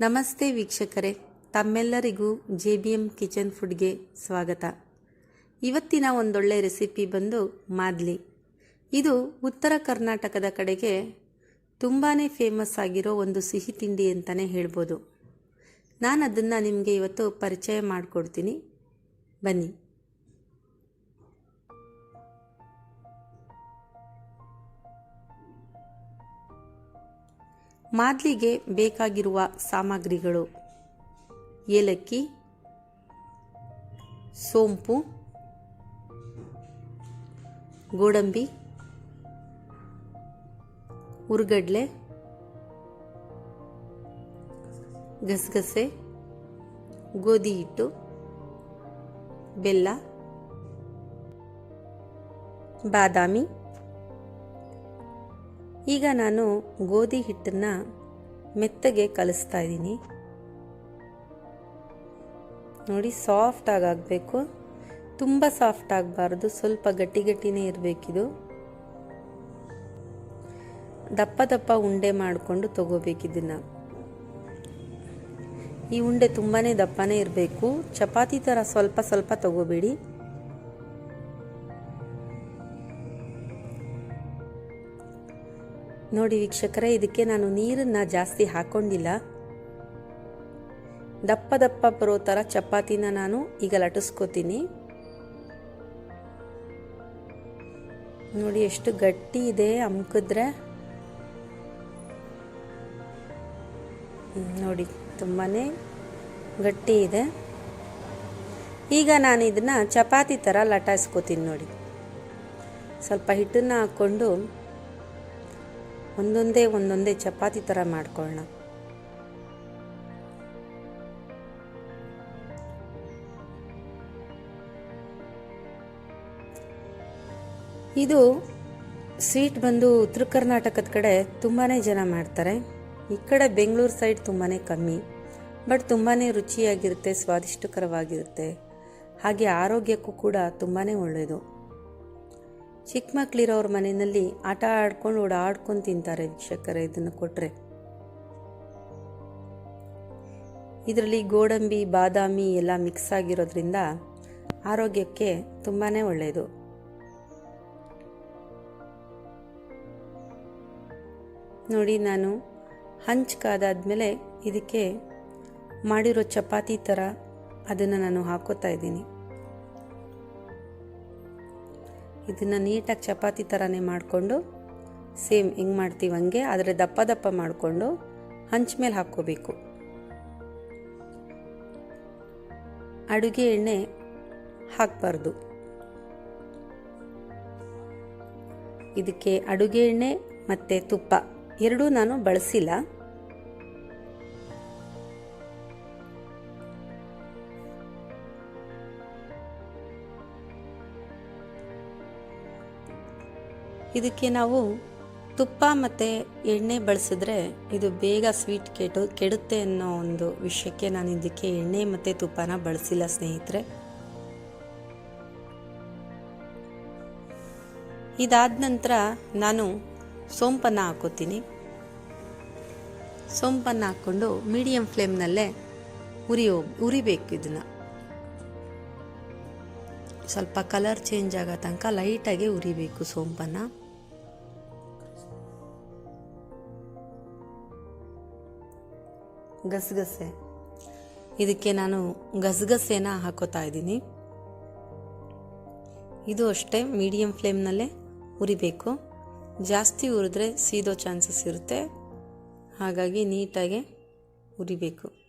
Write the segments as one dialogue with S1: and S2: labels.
S1: ನಮಸ್ತೆ ವೀಕ್ಷಕರೇ, ತಮ್ಮೆಲ್ಲರಿಗೂ ಜೆ ಬಿ ಎಂ ಕಿಚನ್ ಫುಡ್ಗೆ ಸ್ವಾಗತ. ಇವತ್ತಿನ ಒಂದೊಳ್ಳೆ ರೆಸಿಪಿ ಬಂದು ಮಾದ್ಲಿ. ಇದು ಉತ್ತರ ಕರ್ನಾಟಕದ ಕಡೆಗೆ ತುಂಬಾ ಫೇಮಸ್ ಆಗಿರೋ ಒಂದು ಸಿಹಿ ತಿಂಡಿ ಅಂತಲೇ ಹೇಳ್ಬೋದು. ನಾನು ಅದನ್ನು ನಿಮಗೆ ಇವತ್ತು ಪರಿಚಯ ಮಾಡಿಕೊಡ್ತೀನಿ. ಬನ್ನಿ. ಮಾದ್ಲಿಗೆ ಬೇಕಾಗಿರುವ ಸಾಮಗ್ರಿಗಳು. ಏಲಕ್ಕಿ ಸೋಂಪು ಗೋಡಂಬಿ ಉರ್ಗಡ್ಲೆ ಗಸಗಸೆ ಗೋಧಿ ಹಿಟ್ಟು ಬೆಲ್ಲ ಬಾದಾಮಿ. ಈಗ ನಾನು ಗೋಧಿ ಹಿಟ್ಟನ್ನು ಮೆತ್ತಗೆ ಕಲಿಸ್ತಾ ಇದ್ದೀನಿ. ನೋಡಿ ಸಾಫ್ಟ್ ಆಗಬೇಕು ತುಂಬ ಸಾಫ್ಟ್ ಆಗಬಾರ್ದು. ಸ್ವಲ್ಪ ಗಟ್ಟಿ ಗಟ್ಟಿನೇ ಇರಬೇಕಿದು. ದಪ್ಪ ದಪ್ಪ ಉಂಡೆ ಮಾಡಿಕೊಂಡು ತಗೋಬೇಕಿದನ್ನು. ಈ ಉಂಡೆ ತುಂಬಾ ದಪ್ಪನೇ ಇರಬೇಕು. ಚಪಾತಿ ಥರ ಸ್ವಲ್ಪ ಸ್ವಲ್ಪ ತಗೋಬೇಡಿ. ನೋಡಿ ವೀಕ್ಷಕರೇ, ಇದಕ್ಕೆ ನಾನು ನೀರನ್ನು ಜಾಸ್ತಿ ಹಾಕೊಂಡಿಲ್ಲ. ದಪ್ಪ ದಪ್ಪ ಬರೋ ಥರ ಚಪಾತಿನ ನಾನು ಈಗ ಲಟಿಸ್ಕೋತೀನಿ ನೋಡಿ ಎಷ್ಟು ಗಟ್ಟಿ ಇದೆ ಅಮ್ಕಿದ್ರೆ. ನೋಡಿ ತುಂಬಾ ಗಟ್ಟಿ ಇದೆ. ಈಗ ನಾನು ಇದನ್ನು ಚಪಾತಿ ಥರ ಲಟಾಯಿಸ್ಕೋತೀನಿ ನೋಡಿ. ಸ್ವಲ್ಪ ಹಿಟ್ಟನ್ನು ಹಾಕ್ಕೊಂಡು ಒಂದೊಂದೇ ಒಂದೊಂದೇ ಚಪಾತಿ ಥರ ಮಾಡ್ಕೊಳ್ಳೋಣ ಇದು ಸ್ವೀಟ್ ಬಂದು ಉತ್ತರ ಕರ್ನಾಟಕದ ಕಡೆ ತುಂಬಾ ಜನ ಮಾಡ್ತಾರೆ. ಈ ಕಡೆ ಬೆಂಗಳೂರು ಸೈಡ್ ತುಂಬಾ ಕಮ್ಮಿ, ಬಟ್ ತುಂಬಾ ರುಚಿಯಾಗಿರುತ್ತೆ, ಸ್ವಾದಿಷ್ಟಕರವಾಗಿರುತ್ತೆ. ಹಾಗೆ ಆರೋಗ್ಯಕ್ಕೂ ಕೂಡ ತುಂಬಾ ಒಳ್ಳೆಯದು ಚಿಕ್ಕ ಮಕ್ಕಳಿರೋರ ಮನೆಯಲ್ಲಿ ಆಟ ಆಡ್ಕೊಂಡು ಓಡಾಡ್ಕೊಂಡು ತಿಂತಾರೆ ವೀಕ್ಷಕರೇ ಇದನ್ನು ಕೊಟ್ಟರೆ ಇದರಲ್ಲಿ ಗೋಡಂಬಿ, ಬಾದಾಮಿ ಎಲ್ಲ ಮಿಕ್ಸ್ ಆಗಿರೋದ್ರಿಂದ ಆರೋಗ್ಯಕ್ಕೆ ತುಂಬಾ ಒಳ್ಳೆಯದು ನೋಡಿ ನಾನು ಹಂಚ್ ಕಾದಾದ್ಮೇಲೆ ಇದಕ್ಕೆ ಮಾಡಿರೋ ಚಪಾತಿ ಥರ ಅದನ್ನು ನಾನು ಹಾಕೋತಾ ಇದ್ದೀನಿ. ಇದನ್ನು ನೀಟಾಗಿ ಚಪಾತಿ ಥರನೇ ಮಾಡಿಕೊಂಡು, ಸೇಮ್ ಹೆಂಗೆ ಮಾಡ್ತೀವಿ ಹಂಗೆ, ಆದರೆ ದಪ್ಪ ದಪ್ಪ ಮಾಡಿಕೊಂಡು ಹಂಚ ಮೇಲೆ ಹಾಕ್ಕೋಬೇಕು. ಅಡುಗೆ ಎಣ್ಣೆ ಹಾಕಬಾರ್ದು. ಇದಕ್ಕೆ ಅಡುಗೆ ಎಣ್ಣೆ ಮತ್ತು ತುಪ್ಪ ಎರಡೂ ನಾನು ಬಳಸಿಲ್ಲ. ಇದಕ್ಕೆ ನಾವು ತುಪ್ಪ ಮತ್ತು ಎಣ್ಣೆ ಬಳಸಿದ್ರೆ ಇದು ಬೇಗ ಸ್ವೀಟ್ ಕೆಟ್ಟು ಕೆಡುತ್ತೆ ಅನ್ನೋ ಒಂದು ವಿಷಯಕ್ಕೆ ನಾನು ಇದಕ್ಕೆ ಎಣ್ಣೆ ಮತ್ತು ತುಪ್ಪನ ಬಳಸಿಲ್ಲ ಸ್ನೇಹಿತರೆ. ಇದಾದ ನಂತರ ನಾನು ಸೋಂಪನ್ನು ಹಾಕೋತೀನಿ. ಸೋಂಪನ್ನು ಹಾಕ್ಕೊಂಡು ಮೀಡಿಯಮ್ ಫ್ಲೇಮ್ನಲ್ಲೇ ಉರಿಯೋ ಉರಿಬೇಕು ಇದನ್ನು. ಸ್ವಲ್ಪ ಕಲರ್ ಚೇಂಜ್ ಆಗೋ ತನಕ ಲೈಟಾಗಿ ಉರಿಬೇಕು ಸೋಂಪನ್ನು. ಗಸಗಸೆ. ಇದಕ್ಕೆ ನಾನು ಗಸಗಸೆನ ಹಾಕೋತಾ ಇದ್ದೀನಿ. ಇದು ಅಷ್ಟೇ ಮೀಡಿಯಮ್ ಫ್ಲೇಮ್ನಲ್ಲೇ ಉರಿಬೇಕು. ಜಾಸ್ತಿ ಉರಿದ್ರೆ ಸೀದೋ ಚಾನ್ಸಸ್ ಇರುತ್ತೆ. ಹಾಗಾಗಿ ನೀಟಾಗಿ ಉರಿಬೇಕು.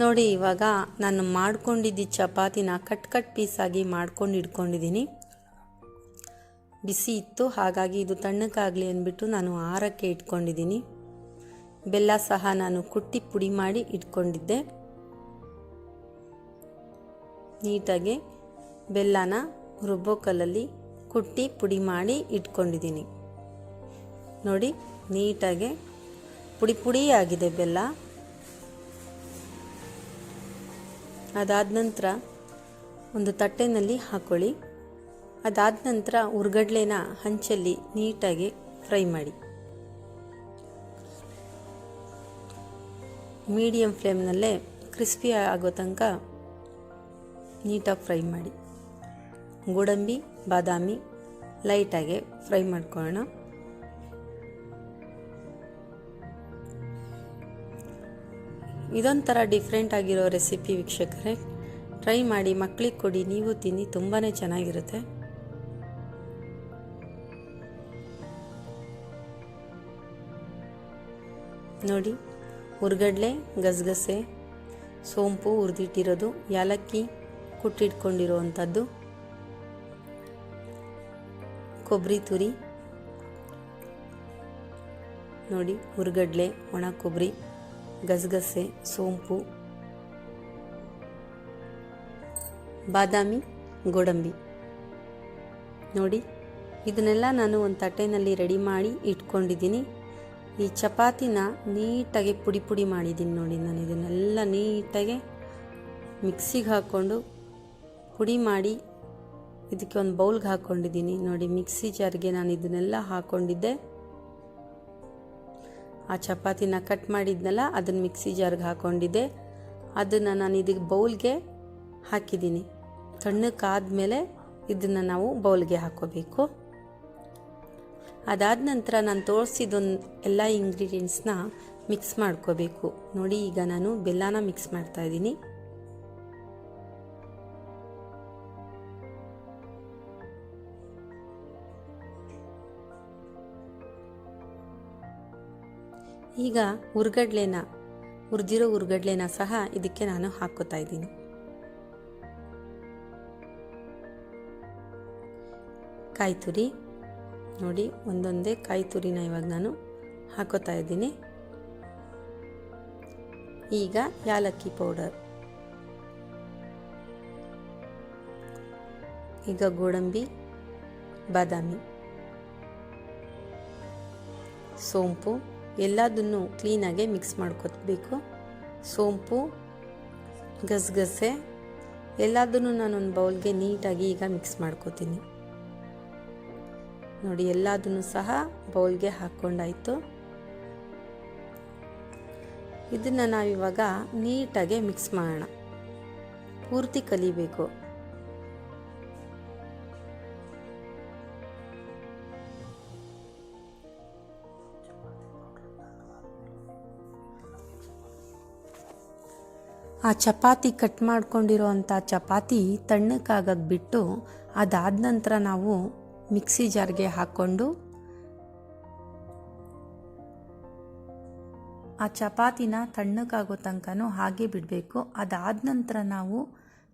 S1: ನೋಡಿ, ಇವಾಗ ನಾನು ಮಾಡ್ಕೊಂಡಿದ್ದ ಚಪಾತಿನ ಕಟ್ ಕಟ್ ಪೀಸಾಗಿ ಮಾಡ್ಕೊಂಡು ಇಟ್ಕೊಂಡಿದ್ದೀನಿ. ಬಿಸಿ ಇತ್ತು, ಹಾಗಾಗಿ ಇದು ತಣ್ಣಕ್ಕಾಗಲಿ ಅಂದ್ಬಿಟ್ಟು ನಾನು ಆರಕ್ಕೆ ಇಟ್ಕೊಂಡಿದ್ದೀನಿ. ಬೆಲ್ಲ ಸಹ ನಾನು ಕುಟ್ಟಿ ಪುಡಿ ಮಾಡಿ ಇಟ್ಕೊಂಡಿದ್ದೆ. ನೀಟಾಗಿ ಬೆಲ್ಲನ ರುಬ್ಬೋ ಕಲ್ಲಲ್ಲಿ ಕುಟ್ಟಿ ಪುಡಿ ಮಾಡಿ ಇಟ್ಕೊಂಡಿದ್ದೀನಿ. ನೋಡಿ, ನೀಟಾಗಿ ಪುಡಿ ಪುಡಿ ಆಗಿದೆ ಬೆಲ್ಲ. ಅದಾದ ನಂತರ ಒಂದು ತಟ್ಟೆನಲ್ಲಿ ಹಾಕ್ಕೊಳ್ಳಿ ಅದಾದ ನಂತರ ಉರ್ಗಡ್ಲೆನ ಹಂಚಲ್ಲಿ ನೀಟಾಗಿ ಫ್ರೈ ಮಾಡಿ. ಮೀಡಿಯಮ್ ಫ್ಲೇಮ್ನಲ್ಲೇ ಕ್ರಿಸ್ಪಿ ಆಗೋ ತನಕ ನೀಟಾಗಿ ಫ್ರೈ ಮಾಡಿ. ಗೋಡಂಬಿ, ಬಾದಾಮಿ ಲೈಟಾಗಿ ಫ್ರೈ ಮಾಡ್ಕೊಳ್ಳೋಣ. ಇದೊಂಥರ ಡಿಫ್ರೆಂಟ್ ಆಗಿರೋ ರೆಸಿಪಿ ವೀಕ್ಷಕರೇ. ಟ್ರೈ ಮಾಡಿ ಮಕ್ಕಳಿಗೆ ಕೊಡಿ, ನೀವು ತಿನ್ನಿ ತುಂಬಾ ಚೆನ್ನಾಗಿರುತ್ತೆ. ನೋಡಿ ಹುರ್ಗಡ್ಲೆ ಗಸಗಸೆ, ಸೋಂಪು ಹುರಿದಿಟ್ಟಿರೋದು, ಯಾಲಕ್ಕಿ ಕುಟ್ಟಿಟ್ಕೊಂಡಿರುವಂಥದ್ದು ಕೊಬ್ಬರಿ ತುರಿ, ನೋಡಿ ಹುರ್ಗಡ್ಲೆ ಒಣ ಕೊಬ್ಬರಿ ಗಸಗಸೆ, ಸೋಂಪು, ಬಾದಾಮಿ, ಗೋಡಂಬಿ. ನೋಡಿ, ಇದನ್ನೆಲ್ಲ ನಾನು ಒಂದು ತಟ್ಟೆನಲ್ಲಿ ರೆಡಿ ಮಾಡಿ ಇಟ್ಕೊಂಡಿದ್ದೀನಿ. ಈ ಚಪಾತಿನ ನೀಟಾಗಿ ಪುಡಿ ಪುಡಿ ಮಾಡಿದ್ದೀನಿ ನೋಡಿ ನಾನು. ಇದನ್ನೆಲ್ಲ ನೀಟಾಗಿ ಮಿಕ್ಸಿಗೆ ಹಾಕ್ಕೊಂಡು ಪುಡಿ ಮಾಡಿ ಇದಕ್ಕೆ ಒಂದು ಬೌಲ್ಗೆ ಹಾಕ್ಕೊಂಡಿದ್ದೀನಿ. ನೋಡಿ, ಮಿಕ್ಸಿ ಜಾರ್ಗೆ ನಾನು ಇದನ್ನೆಲ್ಲ ಹಾಕ್ಕೊಂಡಿದ್ದೆ. ಆ ಚಪಾತಿನ ಕಟ್ ಮಾಡಿದ್ನಲ್ಲ, ಅದನ್ನು ಮಿಕ್ಸಿ ಜಾರ್ಗೆ ಹಾಕ್ಕೊಂಡಿದ್ದೆ ಅದನ್ನು ನಾನು ಇದಕ್ಕೆ ಬೌಲ್ಗೆ ಹಾಕಿದ್ದೀನಿ. ತಣ್ಣಕ್ಕಾದ್ಮೇಲೆ ಇದನ್ನು ನಾವು ಬೌಲ್ಗೆ ಹಾಕೋಬೇಕು. ಅದಾದ ನಂತರ ನಾನು ತೋರಿಸಿದೊಂದು ಎಲ್ಲ ಇಂಗ್ರೀಡಿಯೆಂಟ್ಸ್ನ ಮಿಕ್ಸ್ ಮಾಡ್ಕೋಬೇಕು. ನೋಡಿ, ಈಗ ನಾನು ಬೆಲ್ಲನ ಮಿಕ್ಸ್ ಮಾಡ್ತಾ ಈಗ ಹುರ್ಗಡ್ಲೆನ ಉರ್ದಿರೋ ಹುರ್ಗಡ್ಲೆನ ಸಹ ಇದಕ್ಕೆ ನಾನು ಹಾಕೋತಾ ಇದ್ದೀನಿ. ಕಾಯಿ ತುರಿ ನೋಡಿ, ಒಂದೊಂದೇ ಕಾಯಿ ತುರಿನ ಇವಾಗ ನಾನು ಹಾಕೋತಾ ಇದ್ದೀನಿ. ಈಗ ಯಾಲಕ್ಕಿ ಪೌಡರ್. ಈಗ ಗೋಡಂಬಿ, ಬಾದಾಮಿ. ಸೋಂಪು. ಎಲ್ಲದನ್ನು ಕ್ಲೀನಾಗೆ ಮಿಕ್ಸ್ ಮಾಡ್ಕೊಬೇಕು. ಸೋಂಪು, ಗಸಗಸೆ, ಎಲ್ಲದನ್ನು ನಾನೊಂದು ಬೌಲ್ಗೆ ನೀಟಾಗಿ ಈಗ ಮಿಕ್ಸ್ ಮಾಡ್ಕೋತೀನಿ. ನೋಡಿ, ಎಲ್ಲದನ್ನು ಸಹ ಬೌಲ್ಗೆ ಹಾಕ್ಕೊಂಡಾಯಿತು. ಇದನ್ನು ನಾವಿವಾಗ ನೀಟಾಗೆ ಮಿಕ್ಸ್ ಮಾಡೋಣ. ಪೂರ್ತಿ ಕಲಿಬೇಕು. ಆ ಚಪಾತಿ ಕಟ್ ಮಾಡ್ಕೊಂಡಿರೋ ಚಪಾತಿ ತಣ್ಣಕ್ಕಾಗೋದು ಬಿಟ್ಟು ಅದಾದ ನಂತರ ನಾವು ಮಿಕ್ಸಿ ಜಾರ್ಗೆ ಹಾಕ್ಕೊಂಡು ಆ ಚಪಾತಿನ ತಣ್ಣಕ್ಕಾಗೋ ತನಕನೂ ಹಾಗೆ ಬಿಡಬೇಕು. ಅದಾದ ನಂತರ ನಾವು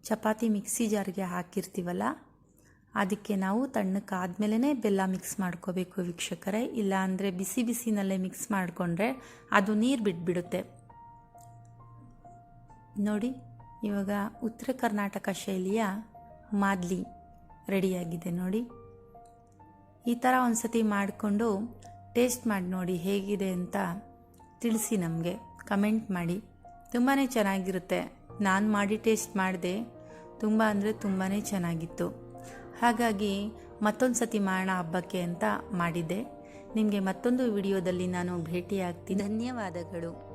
S1: ಚಪಾತಿ ಮಿಕ್ಸಿ ಜಾರ್ಗೆ ಹಾಕಿರ್ತೀವಲ್ಲ, ಅದಕ್ಕೆ ನಾವು ತಣ್ಣಕ್ಕಾದಮೇಲೆ ಬೆಲ್ಲ ಮಿಕ್ಸ್ ಮಾಡ್ಕೋಬೇಕು ವೀಕ್ಷಕರೇ. ಇಲ್ಲಾಂದರೆ ಬಿಸಿ ಬಿಸಿನಲ್ಲೇ ಮಿಕ್ಸ್ ಮಾಡಿಕೊಂಡ್ರೆ ಅದು ನೀರು ಬಿಟ್ಬಿಡುತ್ತೆ. ನೋಡಿ, ಇವಾಗ ಉತ್ತರ ಕರ್ನಾಟಕ ಶೈಲಿಯ ಮಾದ್ಲಿ ರೆಡಿಯಾಗಿದೆ ನೋಡಿ. ಈ ಥರ ಒಂದು ಸತಿ ಮಾಡಿಕೊಂಡು ಟೇಸ್ಟ್ ಮಾಡಿ ನೋಡಿ ಹೇಗಿದೆ ಅಂತ ತಿಳಿಸಿ ನಮಗೆ. ಕಮೆಂಟ್ ಮಾಡಿ. ತುಂಬಾ ಚೆನ್ನಾಗಿರುತ್ತೆ. ನಾನು ಮಾಡಿ ಟೇಸ್ಟ್ ಮಾಡಿದೆ ತುಂಬ ಅಂದರೆ ತುಂಬಾ ಚೆನ್ನಾಗಿತ್ತು. ಹಾಗಾಗಿ ಮತ್ತೊಂದು ಸತಿ ಮಾಡೋಣ ಹಬ್ಬಕ್ಕೆ ಅಂತ ಮಾಡಿದ್ದೆ. ನಿಮಗೆ ಮತ್ತೊಂದು ವಿಡಿಯೋದಲ್ಲಿ ನಾನು ಭೇಟಿಯಾಗ್ತೀನಿ. ಧನ್ಯವಾದಗಳು.